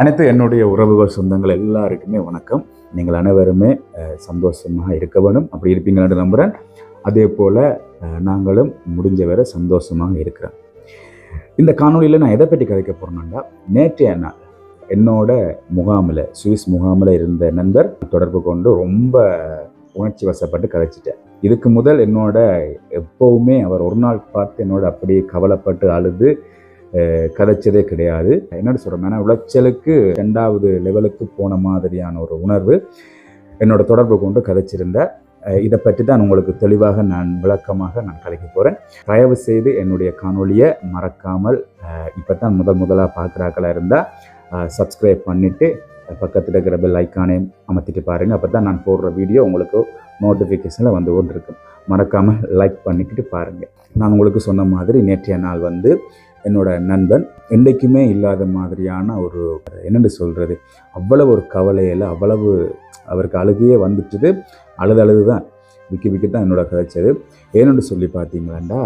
அனைத்து என்னுடைய உறவுகள் சொந்தங்கள் எல்லாருக்குமே வணக்கம். நீங்கள் அனைவருமே சந்தோஷமாக இருக்க வேணும் அப்படி இருப்பீங்கன்னு நம்புகிறேன் அதே போல் நாங்களும் முடிஞ்ச வரை சந்தோஷமாக இருக்கிறோம். இந்த காணொளியில் நான் எதை பற்றி கதைக்க போகிறேன்னா நேற்றைய நாள் என்னோட முகாமில் சுவிஸ் முகாமில் இருந்த நண்பர் தொடர்பு கொண்டு ரொம்ப உணர்ச்சி வசப்பட்டு கதைச்சிட்டேன் இதுக்கு முதல் என்னோட எப்போவுமே அவர் ஒரு நாள் பார்த்து என்னோட அப்படியே கவலைப்பட்டு அழுது கதைச்சதே கிடையாது. என்னோட சொல்கிறேன் உளைச்சலுக்கு ரெண்டாவது லெவலுக்கு போன மாதிரியான ஒரு உணர்வு என்னோட தொடர்பு கொண்டு கதைச்சிருந்தேன் இதை பற்றி தான் உங்களுக்கு தெளிவாக நான் விளக்கமாக நான் கலைக்க போகிறேன் தயவு செய்து என்னுடைய காணொலியை மறக்காமல் இப்போ தான் முதல் முதலாக பார்க்குறாக்களா இருந்தால் சப்ஸ்கிரைப் பண்ணிவிட்டு பக்கத்தில் இருக்கிற பெல் ஐக்கானையும் அமர்த்திட்டு பாருங்கள் அப்போ தான் நான் போடுற வீடியோ உங்களுக்கு நோட்டிஃபிகேஷனில் வந்து கொண்டு இருக்கும் மறக்காமல் லைக் பண்ணிக்கிட்டு பாருங்கள் நான் உங்களுக்கு சொன்ன மாதிரி நேற்றைய நாள் வந்து என்னோட நண்பன் என்றைக்குமே இல்லாத மாதிரியான ஒரு என்னென்னு சொல்கிறது அவ்வளவு ஒரு கவலையில் அவ்வளவு அவருக்கு அழுகையே வந்துட்டுது. அழுது அழுது தான் விக்கி விக்கி தான் என்னோட கிடைச்சது ஏன்னு சொல்லி பார்த்தீங்களாண்டா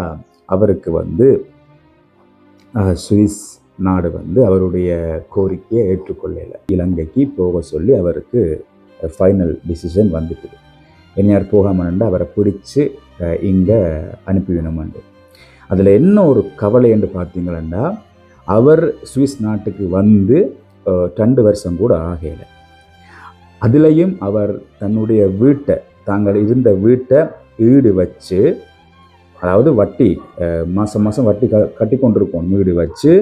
அவருக்கு வந்து சுவிஸ் நாடு வந்து அவருடைய கோரிக்கையை ஏற்றுக்கொள்ளலை. இலங்கைக்கு போக சொல்லி அவருக்கு ஃபைனல் டிசிஷன் வந்துட்டுது. இனியார் போகாமல் அவரை பிடிச்சி இங்கே அனுப்பிவினோம்ண்டு அதில் என்ன ஒரு கவலை என்று பார்த்தீங்களா அவர் சுவிஸ் நாட்டுக்கு வந்து ரெண்டு வருஷம் கூட ஆகலை. அதுலேயும் அவர் தன்னுடைய வீட்டை தாங்கள் இருந்த வீட்டை ஈடு வச்சு அதாவது வட்டி மாதம் மாதம் வட்டி க கட்டி கொண்டிருக்கோம் வீடு வச்சு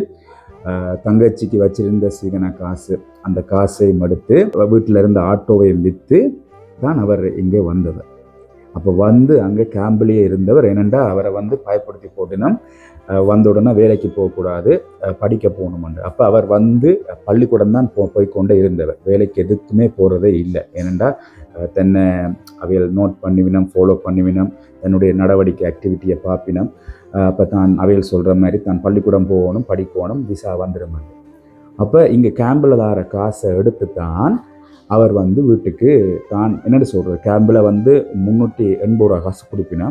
தங்கச்சிக்கு வச்சிருந்த சீகன காசு அந்த காசை மடுத்து வீட்டில் இருந்த ஆட்டோவையும் விற்று தான் அவர் இங்கே வந்தவர். அப்போ வந்து அங்கே கேம்பிலேயே இருந்தவர் என்னெண்டா அவரை வந்து பயப்படுத்தி போட்டுனா வந்த உடனே வேலைக்கு போகக்கூடாது படிக்க போகணுமென்று அப்போ அவர் வந்து பள்ளிக்கூடம் தான் போ போய்க்கொண்டே இருந்தவர். வேலைக்கு எதுக்குமே போகிறதே இல்லை. ஏனெண்டா தன்னை அவைகள் நோட் பண்ணிவினம் ஃபாலோ பண்ணிவினம் தன்னுடைய நடவடிக்கை ஆக்டிவிட்டியை பார்ப்பினம். அப்போ தான் அவைகள் சொல்கிற மாதிரி தான் பள்ளிக்கூடம் போகணும் படிக்கணும் விசா வந்துடும் அப்போ இங்கே கேம்பில் வர காசை எடுத்து தான் அவர் வந்து வீட்டுக்கு தான் என்னென்னு சொல்கிறது கேம்பில் வந்து முந்நூற்றி எண்பது ரூபா காசு கொடுப்பினா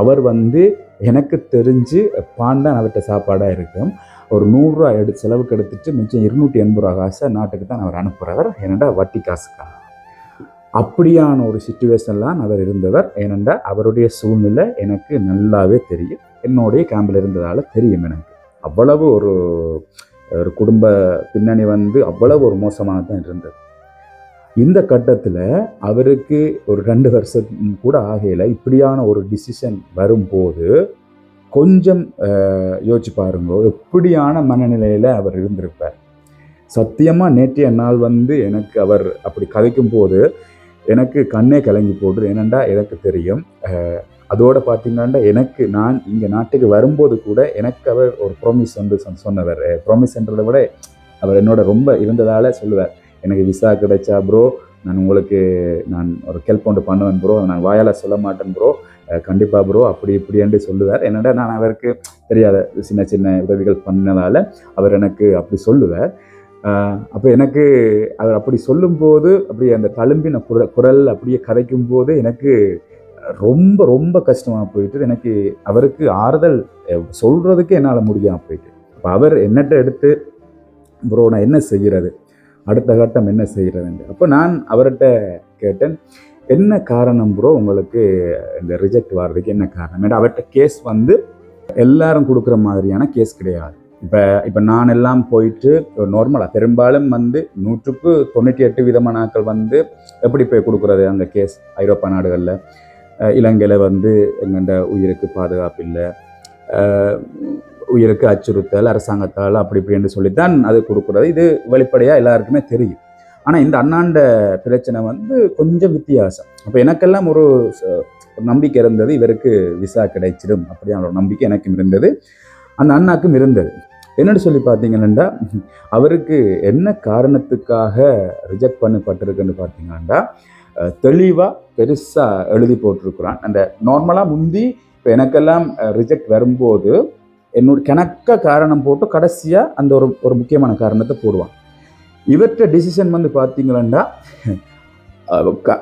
அவர் வந்து எனக்கு தெரிஞ்சு பாண்டான் அவர்கிட்ட சாப்பாடாக இருக்கும். ஒரு நூறுரூவா எடு செலவுக்கு எடுத்துட்டு மிச்சம் இருநூற்றி எண்பது ரூபா காசை நாட்டுக்கு தான் அவர் அனுப்புகிறவர் ஏனெண்டா வட்டி காசுக்காக அப்படியான ஒரு சுச்சுவேஷன்லாம் அவர் இருந்தவர். ஏனெண்டா அவருடைய சூழ்நிலை எனக்கு நல்லாவே தெரியும். என்னுடைய கேம்பில் இருந்ததால் தெரியும் எனக்கு. அவ்வளவு ஒரு ஒரு குடும்ப பின்னணி வந்து அவ்வளவு ஒரு மோசமானதான் இருந்தது. இந்த கட்டத்தில் அவருக்கு ஒரு ரெண்டு வருஷம் கூட ஆகையில் இப்படியான ஒரு டிசிஷன் வரும்போது கொஞ்சம் யோசிச்சு பாருங்க. எப்படியான மனநிலையில் அவர் இருந்திருப்பார். சத்தியமாக நேற்றைய நாள் வந்து எனக்கு அவர் அப்படி கதைக்கும் போது எனக்கு கண்ணே கலங்கி போடுது. என்னண்டா எனக்கு தெரியும். அதோடு பார்த்தீங்கன்னா எனக்கு நான் இங்கே நாட்டுக்கு வரும்போது கூட எனக்கு அவர் ஒரு ப்ராமிஸ் வந்து சொன்ன- சொன்னவர் ப்ராமிஸ்ன்றதை விட அவர் என்னோட ரொம்ப இருந்ததால் சொல்லுவார். எனக்கு விசா கிடைச்சா ப்ரோ நான் உங்களுக்கு நான் ஒரு ஹெல்ப் ஒன்று பண்ணுவேன் ப்ரோ நான் வாயால் சொல்ல மாட்டேன் ப்ரோ கண்டிப்பாக ப்ரோ அப்படி இப்படின்ட்டு சொல்லுவார். என்னடா நான் அவருக்கு தெரியாத சின்ன சின்ன உதவிகள் பண்ணதால் அவர் எனக்கு அப்படி சொல்லுவார். அப்போ எனக்கு அவர் அப்படி சொல்லும்போது அப்படியே அந்த தழும்பின குரல் குரல் அப்படியே கதைக்கும் போது எனக்கு ரொம்ப ரொம்ப கஷ்டமாக போயிட்டு எனக்கு அவருக்கு ஆறுதல் சொல்கிறதுக்கு என்னால் முடியாமல் போயிட்டு. அப்போ அவர் என்னட்ட எடுத்து ப்ரோ நான் என்ன செய்கிறது அடுத்த கட்டம் என்ன செய்கிறதுன்னு அப்போ நான் அவர்கிட்ட கேட்டேன் என்ன காரணம் ப்ரோ உங்களுக்கு இந்த ரிஜெக்ட் வர்றதுக்கு என்ன காரணம்? அவர்கிட்ட கேஸ் வந்து எல்லாரும் கொடுக்குற மாதிரியான கேஸ் கிடையாது. இப்போ இப்போ நான் எல்லாம் போயிட்டு நார்மலாக பெரும்பாலும் வந்து நூற்றுக்கு தொண்ணூற்றி எட்டு விதமான ஆக்கள் வந்து எப்படி போய் கொடுக்குறது அந்த கேஸ் ஐரோப்பா நாடுகளில்? இலங்கையில் வந்து எங்கள்ட உயிருக்கு பாதுகாப்பு இல்லை. உயிருக்கு அச்சுறுத்தல் அரசாங்கத்தால் அப்படி இப்படின்னு சொல்லித்தான் அது கொடுக்குறது. இது வெளிப்படையாக எல்லாருக்குமே தெரியும். ஆனால் இந்த அண்ணாண்ட பிரச்சனை வந்து கொஞ்சம் வித்தியாசம். அப்போ எனக்கெல்லாம் ஒரு நம்பிக்கை இருந்தது இவருக்கு விசா கிடைச்சிடும் அப்படியான ஒரு நம்பிக்கை எனக்கும் இருந்தது. அந்த அண்ணாக்கும் இருந்தது. என்னென்னு சொல்லி பார்த்தீங்கன்னா அவருக்கு என்ன காரணத்துக்காக ரிஜெக்ட் பண்ணப்பட்டிருக்குன்னு பார்த்தீங்கன்னா தெளிவாக பெருசாக எழுதி போட்டிருக்கிறான். அந்த நார்மலாக முந்தி இப்போ எனக்கெல்லாம் ரிஜெக்ட் வரும்போது என்னோட கணக்க காரணம் போட்டு கடைசியாக அந்த ஒரு ஒரு முக்கியமான காரணத்தை போடுவான். இவற்ற டிசிஷன் வந்து பார்த்தீங்களா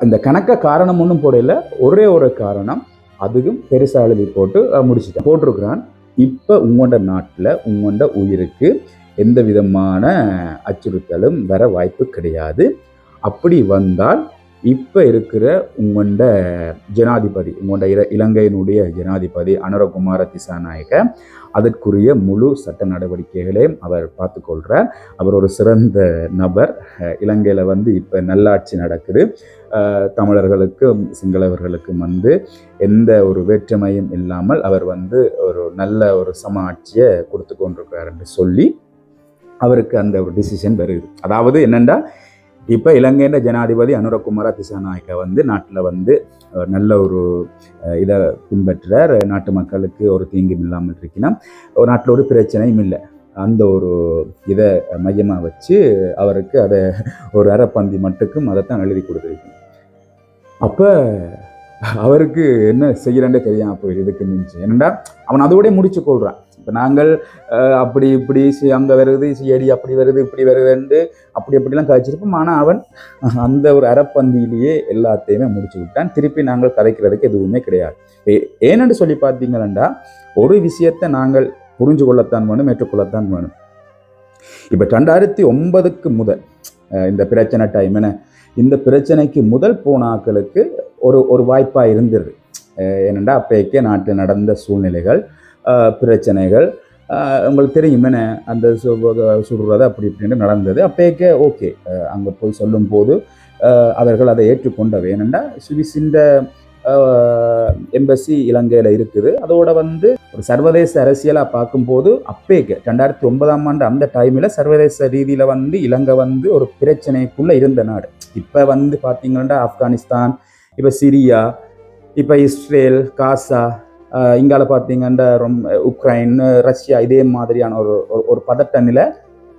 இந்த கணக்க காரணம் ஒன்றும் போடல ஒரே ஒரு காரணம் அதுக்கும் பெருசாக எழுதி போட்டு அஹ், போட்டிருக்கிறான் இப்போ உங்களோட நாட்டில் உங்களோட உயிருக்கு எந்த விதமான அச்சுறுத்தலும் வர வாய்ப்பு கிடையாது. அப்படி வந்தால் இப்போ இருக்கிற உங்களோட ஜனாதிபதி உங்கள்ட இல இலங்கையினுடைய ஜனாதிபதி அனுரகுமார திசாநாயக்க அதற்குரிய முழு சட்ட நடவடிக்கைகளையும் அவர் பார்த்துக்கொள்கிறார் அவர் ஒரு சிறந்த நபர். இலங்கையில் வந்து இப்போ நல்லாட்சி நடக்குது. தமிழர்களுக்கும் சிங்களவர்களுக்கும் வந்து எந்த ஒரு வேற்றுமையும் இல்லாமல் அவர் வந்து ஒரு நல்ல ஒரு சம ஆட்சியை கொடுத்து கொண்டிருக்கிறார் என்று சொல்லி அவருக்கு அந்த ஒரு டிசிஷன் வருது. அதாவது என்னென்னா இப்போ இலங்கையின் ஜனாதிபதி அனுரகுமார திசாநாயக்க வந்து நாட்டில் வந்து நல்ல ஒரு இதை பின்பற்றுறார். நாட்டு மக்களுக்கு ஒரு தீங்கும் இல்லாமல் இருக்கணும் ஒரு நாட்டில் ஒரு பிரச்சனையும் இல்லை. அந்த ஒரு இதை மையமாக வச்சு அவருக்கு அதை ஒரு அரைப்பந்தி மட்டுக்கும் அதை தான் எழுதி கொடுத்துருக்கேன். அப்போ அவருக்கு என்ன செய்கிறேன்னு தெரியாமல் போயிடுது இதுக்கு மிஞ்சி. என்னென்னா அவன் அதோடய முடிச்சு கொள்கிறான் இப்போ நாங்கள் அப்படி இப்படி அங்கே வருது சிஐடி அப்படி வருது இப்படி வருதுன்ட்டு அப்படி அப்படிலாம் கழிச்சிருப்போம் ஆனால் அவன் அந்த ஒரு அறப்பந்தியிலேயே எல்லாத்தையுமே முடிச்சு விட்டான். திருப்பி நாங்கள் கதைக்கிறதுக்கு எதுவுமே கிடையாது. ஏனென்று சொல்லி பார்த்தீங்களா ஒரு விஷயத்தை நாங்கள் புரிஞ்சு கொள்ளத்தான் வேணும் ஏற்றுக்கொள்ளத்தான் வேணும். இப்போ ரெண்டாயிரத்தி ஒன்பதுக்கு முதல் இந்த பிரச்சனை டைம் என்ன இந்த பிரச்சனைக்கு முதல் போனாக்களுக்கு ஒரு ஒரு வாய்ப்பாக இருந்தது. ஏனெண்டா அப்போக்கே நாட்டில் நடந்த சூழ்நிலைகள் பிரச்சனைகள் உங்களுக்கு தெரியும் என்ன அந்த சுடுறது அப்படி இப்படின்னு நடந்தது. அப்போக்கே ஓகே. அங்கே போய் சொல்லும்போது அவர்கள் அதை ஏற்றுக்கொண்டவை. ஏனெண்டா சுவிஸின்ற எம்பசி இலங்கையில் இருக்குது. அதோட வந்து ஒரு சர்வதேச அரசியலாக பார்க்கும்போது அப்பேக்கு ரெண்டாயிரத்தி ஒன்பதாம் ஆண்டு அந்த டைமில் சர்வதேச ரீதியில் வந்து இலங்கை வந்து ஒரு பிரச்சனைக்குள்ளே இருந்த நாடு. இப்போ வந்து பார்த்தீங்கன்னா ஆப்கானிஸ்தான் இப்போ சிரியா இப்போ இஸ்ரேல் காசா இங்கால பார்த்தீங்கன்னா ரொம்ப உக்ரைன் ரஷ்யா இதே மாதிரியான ஒரு ஒரு பதட்ட நிலை.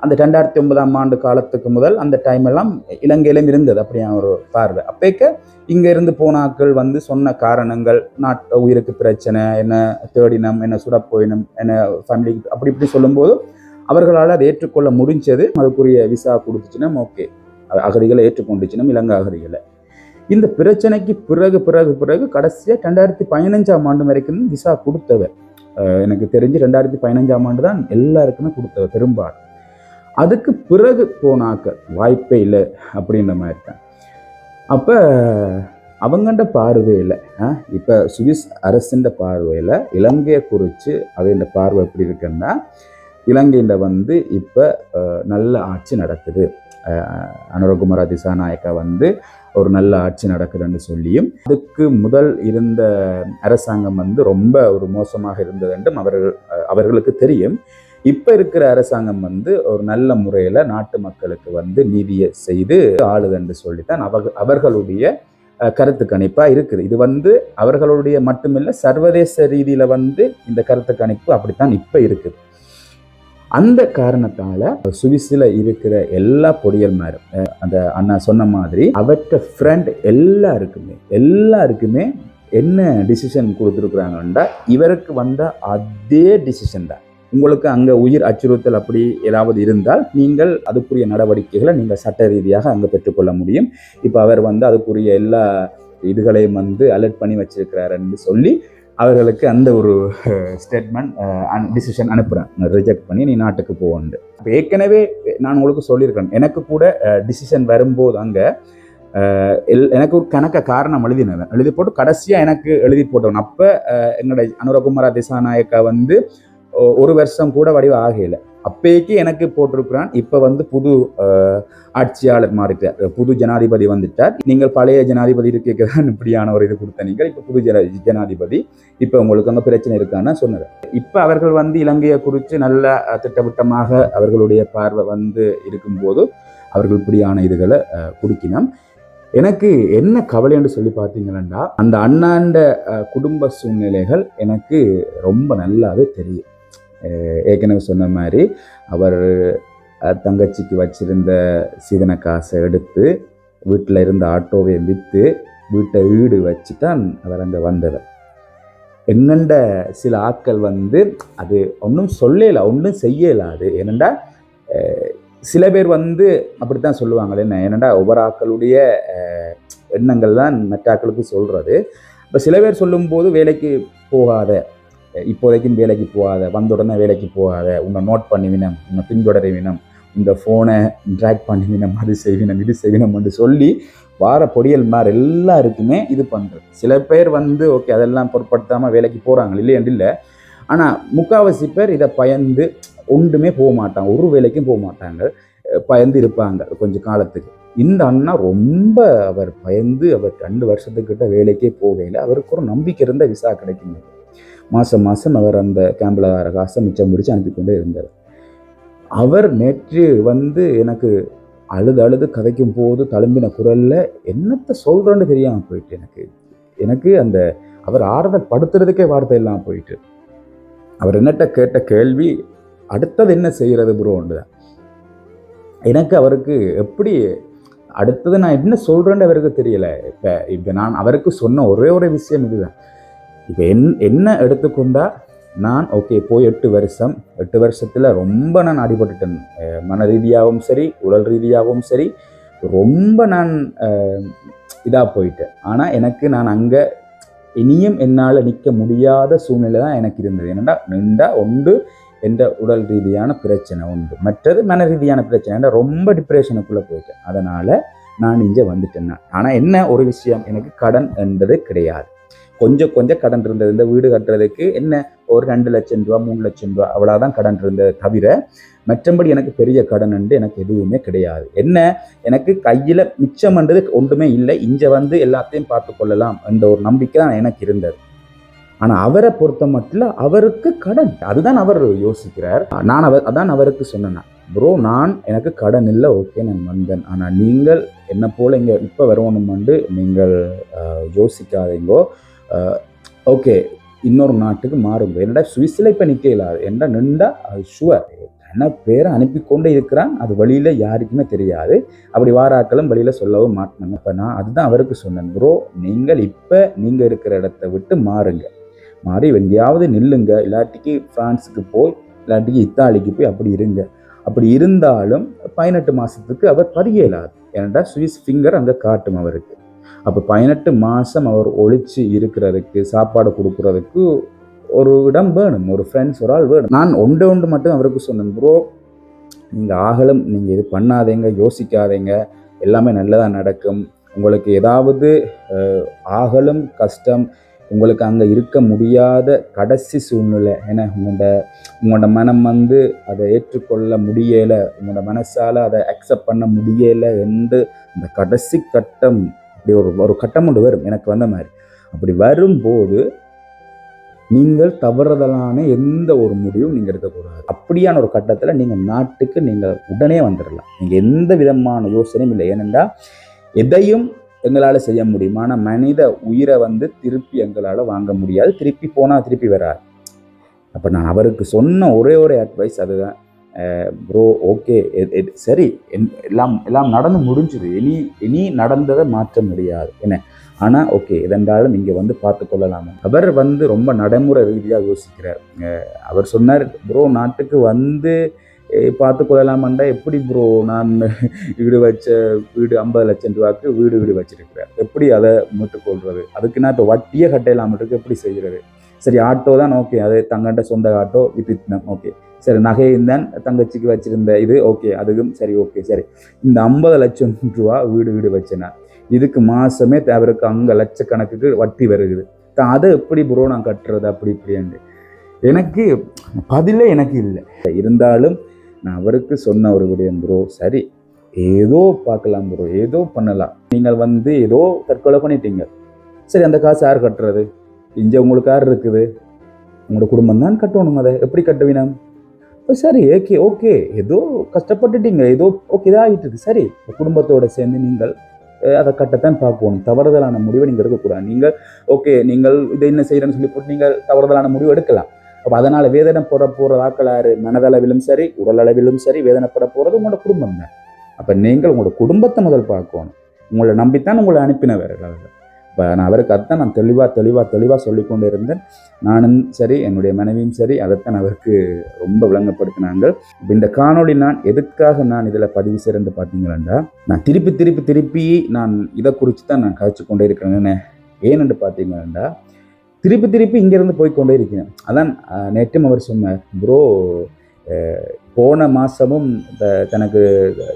அந்த ரெண்டாயிரத்தி ஒன்பதாம் ஆண்டு காலத்துக்கு முதல் அந்த டைம் எல்லாம் இலங்கையிலும் இருந்தது அப்படியான ஒரு பார்வை. அப்பேக்க இங்கே இருந்து போனாக்கள் வந்து சொன்ன காரணங்கள் நாட் உயிருக்கு பிரச்சனை என்ன தேடினம் என்ன சுடப்போயினம் என்ன ஃபேமிலி அப்படி இப்படி சொல்லும்போது அவர்களால் அதை ஏற்றுக்கொள்ள முடிஞ்சது. அதுக்குரிய விசா கொடுத்துச்சுன்னா ஓகே அகதிகளை ஏற்றுக்கொண்டுச்சுன்னா இலங்கை அகதிகளை. இந்த பிரச்சனைக்கு பிறகு பிறகு பிறகு கடைசியாக ரெண்டாயிரத்தி பதினஞ்சாம் ஆண்டு வரைக்கும் விசா கொடுத்தவர். எனக்கு தெரிஞ்சு ரெண்டாயிரத்தி பதினஞ்சாம் ஆண்டு தான் எல்லாருக்குமே கொடுத்தவர் பெரும்பாலும். அதுக்கு பிறகு போனாக்க வாய்ப்பே இல்லை அப்படின்ற மாதிரி தான் அப்போ அவங்கண்ட பார்வையில் இப்போ சுவிஸ் அரசின் பார்வையில் இலங்கையை குறித்து அவையோட பார்வை எப்படி இருக்குன்னா இலங்கையில் வந்து இப்போ நல்ல ஆட்சி நடக்குது. அனுரகுமார திசாநாயக்கா வந்து ஒரு நல்ல ஆட்சி நடக்குதுன்னு சொல்லியும் அதுக்கு முதல் இருந்த அரசாங்கம் வந்து ரொம்ப ஒரு மோசமாக இருந்தது என்றும் அவர்கள் அவர்களுக்கு தெரியும். இப்போ இருக்கிற அரசாங்கம் வந்து ஒரு நல்ல முறையில் நாட்டு மக்களுக்கு வந்து நீதியை செய்து ஆளுதென்று சொல்லித்தான் அவ அவர்களுடைய கருத்து கணிப்பாக இருக்குது. இது வந்து அவர்களுடைய மட்டுமில்லை சர்வதேச ரீதியில் வந்து இந்த கருத்து கணிப்பு அப்படித்தான் இப்போ இருக்குது. அந்த காரணத்தால சுவிஸில் இருக்கிற எல்லா பொடியல்மாரும் அந்த அண்ணா சொன்ன மாதிரி அவற்ற ஃப்ரெண்ட் எல்லாருக்குமே எல்லாருக்குமே என்ன டிசிஷன் கொடுத்துருக்குறாங்கன்னா இவருக்கு வந்த அதே டிசிஷன் தான். உங்களுக்கு அங்கே உயிர் அச்சுறுத்தல் அப்படி ஏதாவது இருந்தால் நீங்கள் அதுக்குரிய நடவடிக்கைகளை நீங்கள் சட்ட ரீதியாக அங்கே பெற்றுக்கொள்ள முடியும். இப்போ அவர் வந்து அதுக்குரிய எல்லா இதுகளையும் வந்து அலர்ட் பண்ணி வச்சிருக்கிறாருன்னு சொல்லி அவர்களுக்கு அந்த ஒரு ஸ்டேட்மெண்ட் டிசிஷன் அனுப்புகிறேன் ரிஜெக்ட் பண்ணி நீ நாட்டுக்கு போகண்டு இப்போ ஏற்கனவே நான் உங்களுக்கு சொல்லியிருக்கேன். எனக்கு கூட டிசிஷன் வரும்போது அங்கே எல் எனக்கு ஒரு கணக்க காரணம் எழுதினவன். எழுதி போட்டு கடைசியாக எனக்கு எழுதி போட்டவன். அப்போ என்னோட அனுரகுமாரா திசாநாயக்கா வந்து ஒரு வருஷம் கூட வடிவ ஆகலை. அப்பேக்கு எனக்கு போட்டிருக்கிறான். இப்போ வந்து புது ஆட்சியாளர் மாறிட்டார். புது ஜனாதிபதி வந்துட்டார். நீங்கள் பழைய ஜனாதிபதி இருக்க தான் இப்படியான ஒரு இது கொடுத்த நீங்கள். இப்போ புது ஜன ஜனாதிபதி. இப்போ உங்களுக்கு அங்கே பிரச்சனை இருக்கான்னு சொன்னார் இப்போ அவர்கள் வந்து இலங்கையை குறித்து நல்ல திட்டவட்டமாக அவர்களுடைய பார்வை வந்து இருக்கும்போது அவர்கள் இப்படியான இதுகளை குடிக்கணும் எனக்கு என்ன கவலை என்று சொல்லி பார்த்தீங்கன்னா அந்த அண்ணாண்ட குடும்ப சூழ்நிலைகள் எனக்கு ரொம்ப நல்லாவே தெரியும். ஏற்கனவே சொன்ன மாதிரி அவர் தங்கச்சிக்கு வச்சிருந்த சீதன காசை எடுத்து வீட்டில் இருந்த ஆட்டோவை விற்று வீட்டை வீடு வச்சு தான் அவர் அங்கே வந்தவர். என்னண்ட சில ஆட்கள் வந்து அது ஒன்றும் சொல்லல ஒன்றும் செய்யலை அது. ஏனண்டா சில பேர் வந்து அப்படித்தான் சொல்லுவாங்களே என்ன ஏனண்டா ஒவ்வொரு ஆக்களுடைய எண்ணங்கள் தான் மற்ற ஆக்களுக்கு சொல்கிறது இப்போ சில பேர் சொல்லும்போது வேலைக்கு போகாத இப்போதைக்கும் வேலைக்கு போகாத வந்த உடனே வேலைக்கு போகாத உன்னை நோட் பண்ணிவினம் உன்னை பின்தொடரவினம் இந்த ஃபோனை ட்ராக் பண்ணிவினம் அது செய்வினம் இது செய்வினம் என்று சொல்லி வார பொடியல் மாதிரி எல்லாருக்குமே இது பண்ணுறது சில பேர் வந்து ஓகே அதெல்லாம் பொருட்படுத்தாமல் வேலைக்கு போகிறாங்க இல்லையென்று இல்லை. ஆனால் முக்காவாசி பேர் இதை பயந்து ஒன்றுமே போக மாட்டாங்க ஒரு வேலைக்கும் போக மாட்டாங்க பயந்து இருப்பாங்க கொஞ்சம் காலத்துக்கு. இந்த அண்ணா ரொம்ப அவர் பயந்து அவர் ரெண்டு வருஷத்துக்கிட்ட வேலைக்கே போகையில் அவருக்கு ஒரு நம்பிக்கை இருந்த விசா கிடைக்கும் மாதம் மாதம் அவர் அந்த கேம்பில் வர காசை மிச்சம் முடிச்சு அனுப்பி கொண்டே இருந்தார். அவர் நேற்று வந்து எனக்கு அழுது அழுது கதைக்கும் போது தழும்பின குரல்ல என்னத்தை சொல்கிறேன்னு தெரியாமல் போயிட்டு எனக்கு. எனக்கு அந்த அவர் ஆறுதல் படுத்துறதுக்கே வார்த்தை இல்லாமல் போயிட்டு. அவர் என்னட்ட கேட்ட கேள்வி அடுத்தது என்ன செய்கிறது ப்ரோன்னு எனக்கு அவருக்கு எப்படி அடுத்தது நான் என்ன சொல்கிறேன்னு அவருக்கு தெரியல. இப்போ இப்போ நான் அவருக்கு சொன்ன ஒரே ஒரு விஷயம் இதுதான். இப்போ என் என்ன எடுத்துக்கொண்டால் நான் ஓகே போய் எட்டு வருஷம் எட்டு வருஷத்தில் ரொம்ப நான் அடிபட்டுட்டேன். மன ரீதியாகவும் சரி உடல் ரீதியாகவும் சரி ரொம்ப நான் இதாக போயிட்டேன். ஆனால் எனக்கு நான் அங்கே இனியும் என்னால் நிற்க முடியாத சூழ்நிலை தான் எனக்கு இருந்தது. என்னடா நின்றா ஒன்று என்ற உடல் ரீதியான பிரச்சனை உண்டு. மற்றது மன ரீதியான பிரச்சனை ரொம்ப டிப்ரெஷனுக்குள்ளே போயிட்டேன். அதனால் நான் இங்கே வந்துட்டேன். ஆனால் என்ன ஒரு விஷயம் எனக்கு கடன் என்றது கிடையாது. கொஞ்சம் கொஞ்சம் கடன் இருந்தது. இந்த வீடு கட்டுறதுக்கு என்ன? ஒரு ரெண்டு லட்சம் ரூபா மூணு லட்சம் ரூபா அவ்வளோதான் கடன் இருந்தது தவிர மற்றபடி எனக்கு பெரிய கடன் என்று எனக்கு எதுவுமே கிடையாது. என்ன? எனக்கு கையில் மிச்சம்ன்றது ஒன்றுமே இல்லை. இங்கே வந்து எல்லாத்தையும் பார்த்து கொள்ளலாம் என்ற ஒரு நம்பிக்கை தான் எனக்கு இருந்தது. ஆனால் அவரை பொறுத்த மட்டும் அவருக்கு கடன். அதுதான் அவர் யோசிக்கிறார். நான் அவர் அதான் அவருக்கு சொன்னேன். ப்ரோ நான் எனக்கு கடன் இல்லை. ஓகே நான் வந்தேன். ஆனால் நீங்கள் என்னை போல் இங்கே இப்போ வரணுமெண்டு நீங்கள் யோசிக்காதீங்கோ. ஓகே இன்னொரு நாட்டுக்கு மாறுங்க என்னடா சுவிஸில் இப்போ நிற்க இல்லாது என்ன நின்றா? அது ஷுவர் என்ன பேரை அனுப்பி கொண்டே இருக்கிறான். அது வழியில் யாருக்குமே தெரியாது. அப்படி வாராக்களும் வழியில் சொல்லவும் மாட்டாங்க இப்போ நான் அதுதான் அவருக்கு சொன்னேன். ப்ரோ நீங்கள் இப்போ நீங்கள் இருக்கிற இடத்த விட்டு மாறுங்க. மாறி எங்கேயாவது நில்லுங்க. இல்லாட்டிக்கு ஃப்ரான்ஸுக்கு போய் இல்லாட்டிக்கு இத்தாலிக்கு போய் அப்படி இருங்க. அப்படி இருந்தாலும் பதினெட்டு மாதத்துக்கு அவர் பதிய இயலாது ஏன்னா சுவிஸ் ஃபிங்கர் அங்கே காட்டும் அவருக்கு. அப்போ பதினெட்டு மாதம் அவர் ஒழிச்சு இருக்கிறதுக்கு சாப்பாடு கொடுக்குறதுக்கு ஒரு இடம் வேணும் ஒரு ஃப்ரெண்ட்ஸ் ஒரு ஆள் வேணும். நான் ஒன்று ஒன்று மட்டும் அவருக்கு சொன்னேன் ப்ரோ நீங்கள் ஆகலும் நீங்கள் இது பண்ணாதீங்க யோசிக்காதீங்க. எல்லாமே நல்லதாக நடக்கும். உங்களுக்கு ஏதாவது ஆகலும் கஷ்டம் உங்களுக்கு அங்கே இருக்க முடியாத கடைசி சூழ்நிலை ஏன்னா உங்களோட உங்களோட மனம் வந்து அதை ஏற்றுக்கொள்ள முடியலை உங்களோட மனசால் அதை அக்செப்ட் பண்ண முடியலை என்று இந்த கடைசி கட்டம் அப்படி ஒரு ஒரு கட்டம் ஒன்று வரும். எனக்கு வந்த மாதிரி. அப்படி வரும்போது நீங்கள் தவறுதலான எந்த ஒரு முடிவும் நீங்கள் எடுக்கக்கூடாது. அப்படியான ஒரு கட்டத்தில் நீங்கள் நாட்டுக்கு நீங்கள் உடனே வந்துடலாம் நீங்கள் எந்த விதமான யோசனையும் இல்லை. ஏனென்றால் எதையும் எங்களால் செய்ய முடியும்? ஆனால் மனித உயிரை வந்து திருப்பி எங்களால் வாங்க முடியாது. திருப்பி போனால் திருப்பி வராது. அப்போ நான் அவருக்கு சொன்ன ஒரே ஒரு அட்வைஸ் அதுதான். ப்ரோ ஓகே சரி என்- எல்லாம் எல்லாம் நடந்து முடிஞ்சுது. இனி இனி நடந்ததை மாற்ற முடியாது. என்ன? ஆனால் ஓகே இதென்றாலும் இங்கே வந்து பார்த்து கொள்ளலாமா. அவர் வந்து ரொம்ப நடைமுறை ரீதியாக யோசிக்கிறார். அவர் சொன்னார் ப்ரோ நாட்டுக்கு வந்து பார்த்து கொள்ளலாமாண்டா? எப்படி ப்ரோ நான் வீடு வச்ச வீடு ஐம்பது லட்சம் ரூபாய்க்கு வீடு வீடு வச்சிருக்கிறேன் எப்படி அதை மீட்டுக்கொள்வது அதுக்கு நான் இப்போ வட்டியே கட்டையிலாம எப்படி செய்கிறது? சரி ஆட்டோ தான் ஓகே அது தங்கண்ட சொந்த ஆட்டோ வித்துட்டேன் ஓகே சரி நகை தான் தங்கச்சிக்கு வச்சிருந்த இது ஓகே அதுக்கும் சரி ஓகே சரி இந்த ஐம்பது லட்சம் ரூபா வீடு வீடு வச்சேன்னா இதுக்கு மாசமே அவருக்கு அங்கே லட்சக்கணக்குக்கு வட்டி வருகுது தான் அதை எப்படி ப்ரோ நான் கட்டுறது? அப்படி இப்படின்னு எனக்கு பதிலே எனக்கு இல்லை. இருந்தாலும் நான் அவருக்கு சொன்ன ஒரு விடயம் ப்ரோ சரி ஏதோ பார்க்கலாம் ப்ரோ ஏதோ பண்ணலாம். நீங்கள் வந்து ஏதோ தற்கொலை பண்ணிட்டீங்க. சரி அந்த காசு யார் கட்டுறது? இங்கே உங்களுக்கு யார் இருக்குது. உங்களோட குடும்பம் தான் கட்டணும் அதை. எப்படி கட்டுவீனம்? சரி ஓகே ஓகே ஏதோ கஷ்டப்பட்டுட்டீங்க. ஏதோ ஓகே இதாகிட்டு சரி குடும்பத்தோடு சேர்ந்து நீங்கள் அதை கட்டத்தான் பார்க்கணும். தவறுதலான முடிவை நீங்கள் எடுக்கக்கூடாது. நீங்கள் ஓகே நீங்கள் இதை என்ன செய்கிறேன்னு சொல்லி போட்டு நீங்கள் தவறுதலான முடிவு எடுக்கலாம். அப்போ அதனால் வேதனைப்பட போகிற ஆட்கள் மனதளவிலும் சரி உடலளவிலும் சரி வேதனைப்பட போகிறது உங்களோட குடும்பம் தான். அப்போ நீங்கள் உங்களோட குடும்பத்தை முதல் பார்க்கணும். உங்களை நம்பித்தான் உங்களை அனுப்பினவர்கள். அவர்கள் இப்போ நான் அவருக்கு அதான் நான் தெளிவாக தெளிவாக தெளிவாக சொல்லிக்கொண்டு இருந்தேன். நானும் சரி என்னுடைய மனைவியும் சரி அதைத்தான் அவருக்கு ரொம்ப விளங்கப்படுத்தினாங்க. இந்த காணொளி நான் எதுக்காக நான் இதில் பதிவு செய்கிறேன்னு பார்த்தீங்களா நான் திருப்பி திருப்பி திருப்பி நான் இதை குறித்து தான் நான் கழிச்சு கொண்டே இருக்கிறேன்னு ஏனென்று பார்த்தீங்கன்னா திருப்பி திருப்பி இங்கேருந்து போய் கொண்டே இருக்கிறேன். அதான் நேற்றும் அவர் சொன்னார் ப்ரோ போன மாதமும் தனக்கு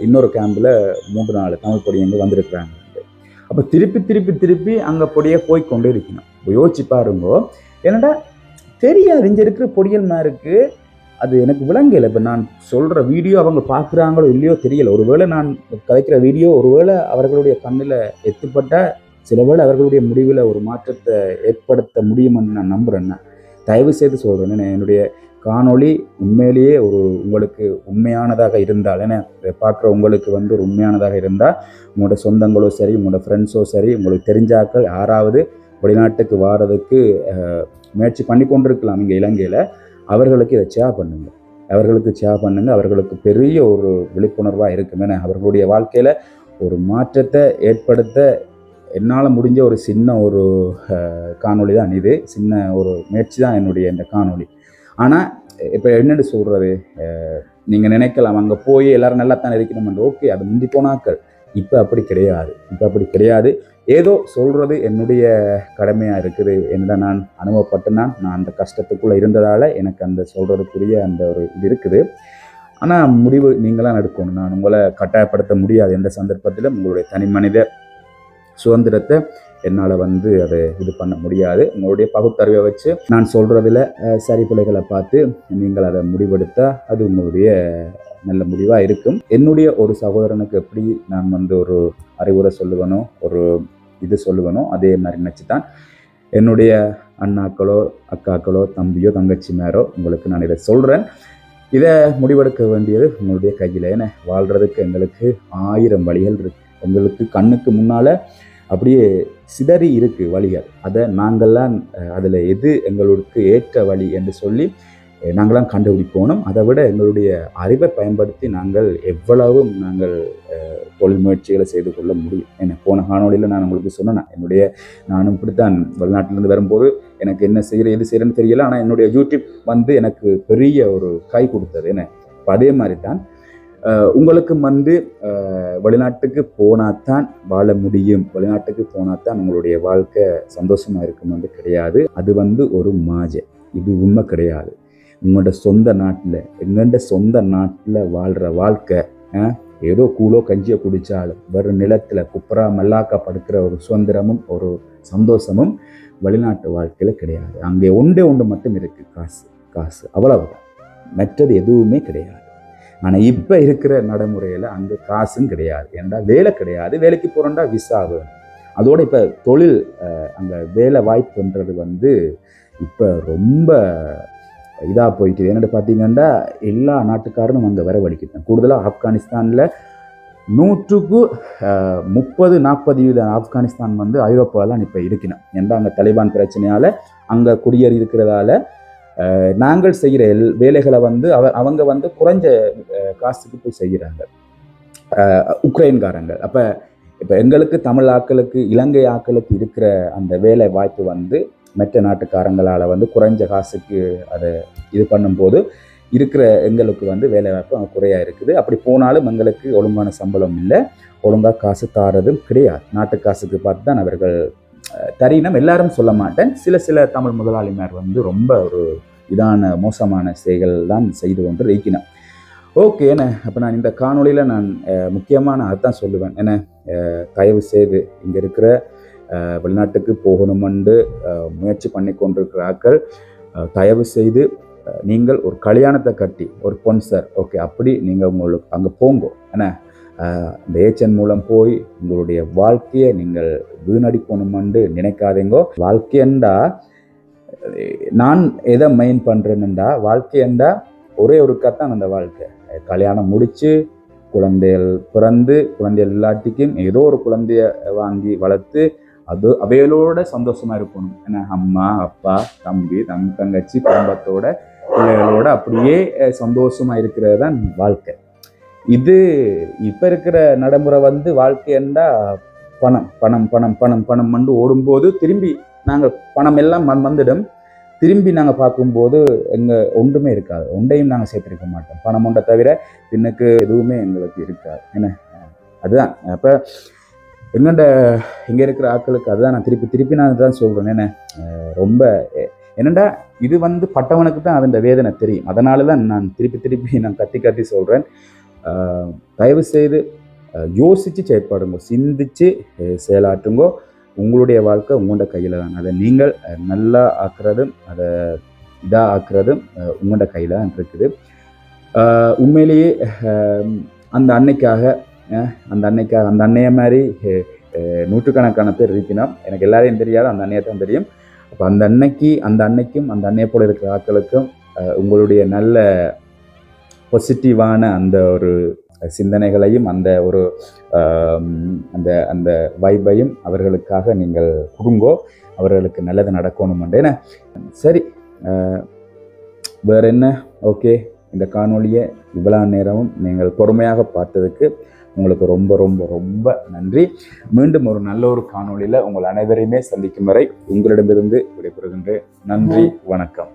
இன்னொரு கேம்பில் மூன்று நாள் தமிழ் பொடியங்க வந்திருக்கிறாங்க? அப்போ திருப்பி திருப்பி திருப்பி அங்கே பொடியை போய் கொண்டு இருக்கணும். இப்போ யோசிச்சு பாருங்கோ. என்னடா தெரியாது இங்கே இருக்கிற பொடியல் பொடியல்மாருக்கு அது எனக்கு விளங்கலை. இப்போ நான் சொல்கிற வீடியோ அவங்க பார்க்குறாங்களோ இல்லையோ தெரியல. ஒருவேளை நான் கதைக்கிற வீடியோ ஒருவேளை அவர்களுடைய கண்ணில் எத்துப்பட்ட சில வேளை அவர்களுடைய முடிவில் ஒரு மாற்றத்தை ஏற்படுத்த முடியுமென்னு நான் நம்புகிறேன்னா தயவு செய்து சொல்கிறேன் என்னுடைய காணொளி உண்மையிலேயே ஒரு உங்களுக்கு உண்மையானதாக இருந்தால் ஏன்னா இதை பார்க்குற உங்களுக்கு வந்து ஒரு உண்மையானதாக இருந்தால் உங்களோட சொந்தங்களோ சரி உங்களோட ஃப்ரெண்ட்ஸோ சரி உங்களுக்கு தெரிஞ்சாக்கள் யாராவது வெளிநாட்டுக்கு வாரதுக்கு முயற்சி பண்ணி கொண்டிருக்கலாம். இங்கே இலங்கையில் அவர்களுக்கு இதை சேவ் பண்ணுங்கள் அவர்களுக்கு சேவ் பண்ணுங்கள் அவர்களுக்கு பெரிய ஒரு விழிப்புணர்வாக இருக்கும். ஏன்னா அவர்களுடைய வாழ்க்கையில் ஒரு மாற்றத்தை ஏற்படுத்த என்னால் முடிஞ்ச ஒரு சின்ன ஒரு காணொளி தான் இது. சின்ன ஒரு முயற்சி தான் என்னுடைய இந்த காணொளி. ஆனால் இப்போ என்னென்னு சொல்கிறது நீங்கள் நினைக்கலாம் அங்கே போய் எல்லோரும் நல்லா தான் இருக்கணும்ன்ற ஓகே அது முந்தி போனாக்கள் இப்போ அப்படி கிடையாது. இப்போ அப்படி கிடையாது. ஏதோ சொல்கிறது என்னுடைய கடமையாக இருக்குது என்ன நான் அனுபவப்பட்டேன்னா நான் அந்த கஷ்டத்துக்குள்ளே இருந்ததால் எனக்கு அந்த சொல்கிறதுக்குரிய அந்த ஒரு இது இருக்குது. ஆனால் முடிவு நீங்களாம் எடுக்கணும். நான் உங்களை கட்டாயப்படுத்த முடியாது. எந்த சந்தர்ப்பத்திலும் உங்களுடைய தனி மனித சுதந்திரத்தை என்னால் வந்து அதை இது பண்ண முடியாது. உங்களுடைய பகுத்தறிவை வச்சு நான் சொல்கிறதுல சரி பிள்ளைகளை பார்த்து நீங்கள் அதை முடிவெடுத்தால் அது உங்களுடைய நல்ல முடிவாக இருக்கும். என்னுடைய ஒரு சகோதரனுக்கு எப்படி நான் வந்து ஒரு அறிவுரை சொல்லுவனோ ஒரு இது சொல்லுவனோ அதே மாதிரி நினச்சி தான் என்னுடைய அண்ணாக்களோ அக்காக்களோ தம்பியோ தங்கச்சி மேரோ உங்களுக்கு நான் இதை சொல்கிறேன் இதை முடிவெடுக்க வேண்டியது உங்களுடைய கையில். ஏன்னா வாழ்கிறதுக்கு எங்களுக்கு ஆயிரம் வழிகள் இருக்கு. எங்களுக்கு கண்ணுக்கு முன்னால் அப்படியே சிதறி இருக்கு வழிகள். அதை நாங்கள்லாம் அதில் எது எங்களுக்கு ஏற்ற வழி என்று சொல்லி நாங்களாம் கண்டுபிடிக்கணும் அதை விட எங்களுடைய அறிவை பயன்படுத்தி நாங்கள் எவ்வளவும் நாங்கள் தொழில் முயற்சிகளை செய்து கொள்ள முடியும். ஏன்னா போன காணொலியில் நான் உங்களுக்கு சொன்னேன் என்னுடைய நானும் இப்படித்தான் வெளிநாட்டிலிருந்து வரும்போது எனக்கு என்ன செய்கிற எது செய்கிறேன்னு தெரியல. ஆனால் என்னுடைய யூடியூப் வந்து எனக்கு பெரிய ஒரு கை கொடுத்தது. என்ன அதே மாதிரி தான் உங்களுக்கும் வந்து வெளிநாட்டுக்கு போனாதான் வாழ முடியும். வெளிநாட்டுக்கு போனாதான் உங்களுடைய வாழ்க்கை சந்தோஷமா இருக்கும் வந்து கிடையாது. அது வந்து ஒரு மாஜை. இது உண்மை கிடையாது. உங்களோட சொந்த நாட்டில் எங்கண்ட சொந்த நாட்டில் வாழ்கிற வாழ்க்கை ஏதோ கூலோ கஞ்சியை குடித்தாலும் வெறும் நிலத்தில் குப்பரா மல்லாக்கா படுக்கிற ஒரு சுதந்திரமும் ஒரு சந்தோஷமும் வெளிநாட்டு வாழ்க்கையில் கிடையாது. அங்கே ஒன்றே ஒன்று மட்டும் இருக்குது காசு காசு. அவ்வளவுதான். மற்றது எதுவுமே கிடையாது. ஆனால் இப்போ இருக்கிற நடைமுறையில் அங்கே காசும் கிடையாது. ஏன்டா வேலை கிடையாது. வேலைக்கு போகிறோண்டா விசா வேணும். அதோடு இப்போ தொழில் அங்கே வேலை வாய்ப்புன்றது வந்து இப்போ ரொம்ப இதாக போயிட்டு. என்னென்னு பார்த்தீங்கன்னா எல்லா நாட்டுக்காரனும் அங்கே வரவழைக்கிட்டேன் கூடுதலாக ஆப்கானிஸ்தானில் நூற்றுக்கு முப்பது நாற்பது வீத ஆப்கானிஸ்தான் வந்து ஐரோப்பாலாம் இப்போ இருக்கணும். ஏன்னா அங்கே தலிபான் பிரச்சனையால் அங்கே குடியேறி இருக்கிறதால நாங்கள் செய்கிற எல் வேலைகளை வந்து அவ அவங்க வந்து குறைஞ்ச காசுக்கு போய் செய்கிறாங்க உக்ரைன்காரங்க அப்போ இப்போ எங்களுக்கு தமிழ் ஆக்களுக்கு இலங்கை ஆக்களுக்கு இருக்கிற அந்த வேலை வாய்ப்பு வந்து மற்ற நாட்டுக்காரங்களால் வந்து குறைஞ்ச காசுக்கு அதை இது பண்ணும்போது இருக்கிற எங்களுக்கு வந்து வேலை வாய்ப்பு அங்கே குறையாக இருக்குது. அப்படி போனாலும் எங்களுக்கு ஒழுங்கான சம்பளம் இல்லை. ஒழுங்காக காசு தாரதும் கிடையாது. நாட்டு காசுக்கு பார்த்து தான் அவர்கள் தரினம் எல்லாரும் சொல்ல மாட்டேன். சில சில தமிழ் முதலாளிமார் வந்து ரொம்ப ஒரு இதான மோசமான செயல்கள் தான் செய்து கொண்டு இருக்கணும் ஓகே என்ன? அப்போ நான் இந்த காணொளியில் நான் முக்கியமான முக்கியமாக நான் அதான் சொல்லுவேன். என்ன? தயவு செய்து இங்கே இருக்கிற வெளிநாட்டுக்கு போகணுமென்று முயற்சி பண்ணி கொண்டிருக்கிற ஆக்கள் தயவு செய்து நீங்கள் ஒரு கல்யாணத்தை கட்டி ஒரு பொன்சர் ஓகே அப்படி நீங்கள் உங்களுக்கு அங்கே போங்கோ. என்ன? இந்த ஏச்சன் மூலம் போய் உங்களுடைய வாழ்க்கையை நீங்கள் வீணடி வீணடிக்கணுமென்று நினைக்காதீங்கோ. வாழ்க்கையண்டா நான் எதை மெயின் பண்ணுறேன்னுண்டா வாழ்க்கையண்டா ஒரே ஒருக்காத்தான் அந்த வாழ்க்கை. கல்யாணம் முடித்து குழந்தைகள் பிறந்து குழந்தைகள் இல்லாட்டிக்கும் ஏதோ ஒரு குழந்தைய வாங்கி வளர்த்து அது அவைகளோட சந்தோஷமாக இருக்கணும் ஏன்னா அம்மா அப்பா தம்பி தம் தங்கச்சி குடும்பத்தோட பிள்ளைகளோட அப்படியே சந்தோஷமாக இருக்கிறது தான் வாழ்க்கை. இது இப்போ இருக்கிற நடைமுறை வந்து வாழ்க்கையண்டா பணம் பணம் பணம் பணம் பணம் வந்து ஓடும்போது திரும்பி நாங்கள் பணம் எல்லாம் வந்துடும். திரும்பி நாங்கள் பார்க்கும்போது எங்கள் ஒன்றுமே இருக்காது. ஒன்றையும் நாங்கள் சேர்த்துருக்க மாட்டோம். பணம் ஒன்றை தவிர பின்னுக்கு எதுவுமே எங்களுக்கு இருக்காது. என்ன? அதுதான். அப்போ எங்கண்ட இங்கே இருக்கிற ஆட்களுக்கு அதுதான் நான் திருப்பி திருப்பி நான் தான் சொல்கிறேன் என்ன? ரொம்ப என்னடா இது வந்து பட்டவனுக்கு தான் அதன் வேதனை தெரியும். அதனால தான் நான் திருப்பி திருப்பி நான் கத்தி கத்தி சொல்கிறேன் தயவு செய்து யோசித்து யோசிச்சு செயற்பாடுங்க. சிந்திச்சு செயலாற்றுங்கோ. உங்களுடைய வாழ்க்கை உங்களோட கையில் தான் அதை நீங்கள் நல்லா ஆக்குறதும் அதை இதாக ஆக்குறதும் உங்களோட கையில் தான் இருக்குது. உண்மையிலேயே அந்த அன்னைக்காக அந்த அன்னைக்காக அந்த அன்னைய மாதிரி நூற்றுக்கணக்கான பேர் இருக்கணும் எனக்கு எல்லாரையும் தெரியாது அந்த அன்னையை தான் தெரியும். அப்போ அந்த அன்னைக்கு அந்த அன்னைக்கும் அந்த அன்னையை போல இருக்கிற ஆட்களுக்கும் உங்களுடைய நல்ல பாசிட்டிவான அந்த ஒரு சிந்தனைகளையும் அந்த ஒரு அந்த அந்த வைபையும் அவர்களுக்காக நீங்கள் கொடுங்கோ அவர்களுக்கு நல்லது நடக்கணும் ஏன்னா சரி வேறு வேற என்ன? ஓகே இந்த காணொளியை இவ்வளோ நேரமும் நீங்கள் பொறுமையாக பார்த்ததுக்கு உங்களுக்கு ரொம்ப ரொம்ப ரொம்ப நன்றி. மீண்டும் ஒரு நல்ல ஒரு காணொளியில் உங்கள் அனைவரையுமே சந்திக்கும் வரை உங்களிடமிருந்து விடைபெறுகின்றேன். நன்றி வணக்கம்.